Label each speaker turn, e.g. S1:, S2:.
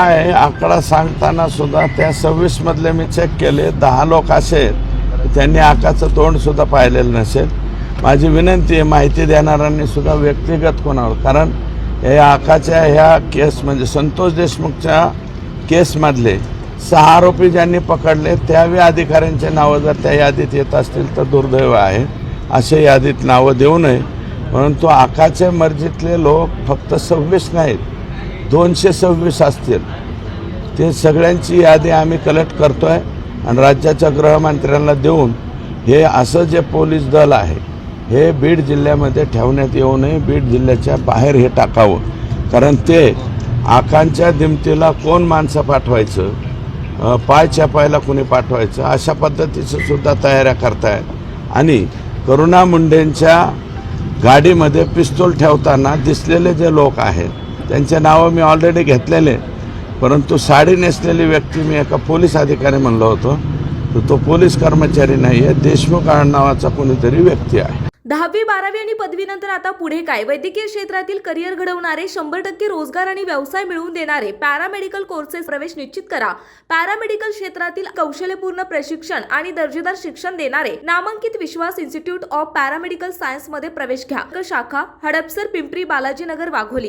S1: काय आकडा सांगताना सुद्धा त्या सव्वीस मधले मी चेक केले. दहा लोक असे आहेत. त्यांनी आकाचं तोंड सुद्धा पाहिलेलं नसेल. माझी विनंती आहे माहिती देणाऱ्यांनी सुद्धा व्यक्तिगत कोणावर. कारण हे आकाच्या ह्या केस म्हणजे संतोष देशमुखच्या केसमधले सहा आरोपी ज्यांनी पकडले त्यावे अधिकाऱ्यांचे नावं जर त्या यादीत येत असतील तर दुर्दैव आहे. असे यादीत नावं देऊ नये. परंतु आकाच्या मर्जीतले लोक फक्त सव्वीस नाहीत. दोनशे सव्वीस असतील. ते सगळ्यांची यादी आम्ही कलेक्ट करतो आहे आणि राज्याच्या गृहमंत्र्यांना देऊन हे असं जे पोलीस दल आहे हे बीड जिल्ह्यामध्ये ठेवण्यात येऊ नये बीड जिल्ह्याच्या बाहेर हे टाकावं. कारण ते आकांच्या दिमतीला कोण माणसं पाठवायचं? पाय छापायला कोणी पाठवायचं? अशा पद्धतीचं सुद्धा तयाऱ्या करतायत. आणि करुणा मुंडेंच्या गाडीमध्ये पिस्तूल ठेवताना दिसलेले जे लोक आहेत त्यांचे नावं मी ऑलरेडी घेतलेले परंतु साडी नेसलेली व्यक्ती मी एका पोलीस अधिकारी म्हणलो होतो. तर तो पोलीस कर्मचारी नाही आहे देशमुख नावाचा कोणीतरी व्यक्ती आहे.
S2: दहावी बारावी आणि पदवीनंतर आता पुढे काय? वैद्यकीय क्षेत्रातील करिअर घडवणारे शंभर टक्के रोजगार आणि व्यवसाय मिळवून देणारे पॅरामेडिकल कोर्सेस प्रवेश निश्चित करा. पॅरामेडिकल क्षेत्रातील कौशल्यपूर्ण प्रशिक्षण आणि दर्जेदार शिक्षण देणारे नामांकित विश्वास इन्स्टिट्यूट ऑफ पॅरामेडिकल सायन्समध्ये प्रवेश घ्या. शाखा हडपसर पिंपरी बालाजीनगर वाघोली.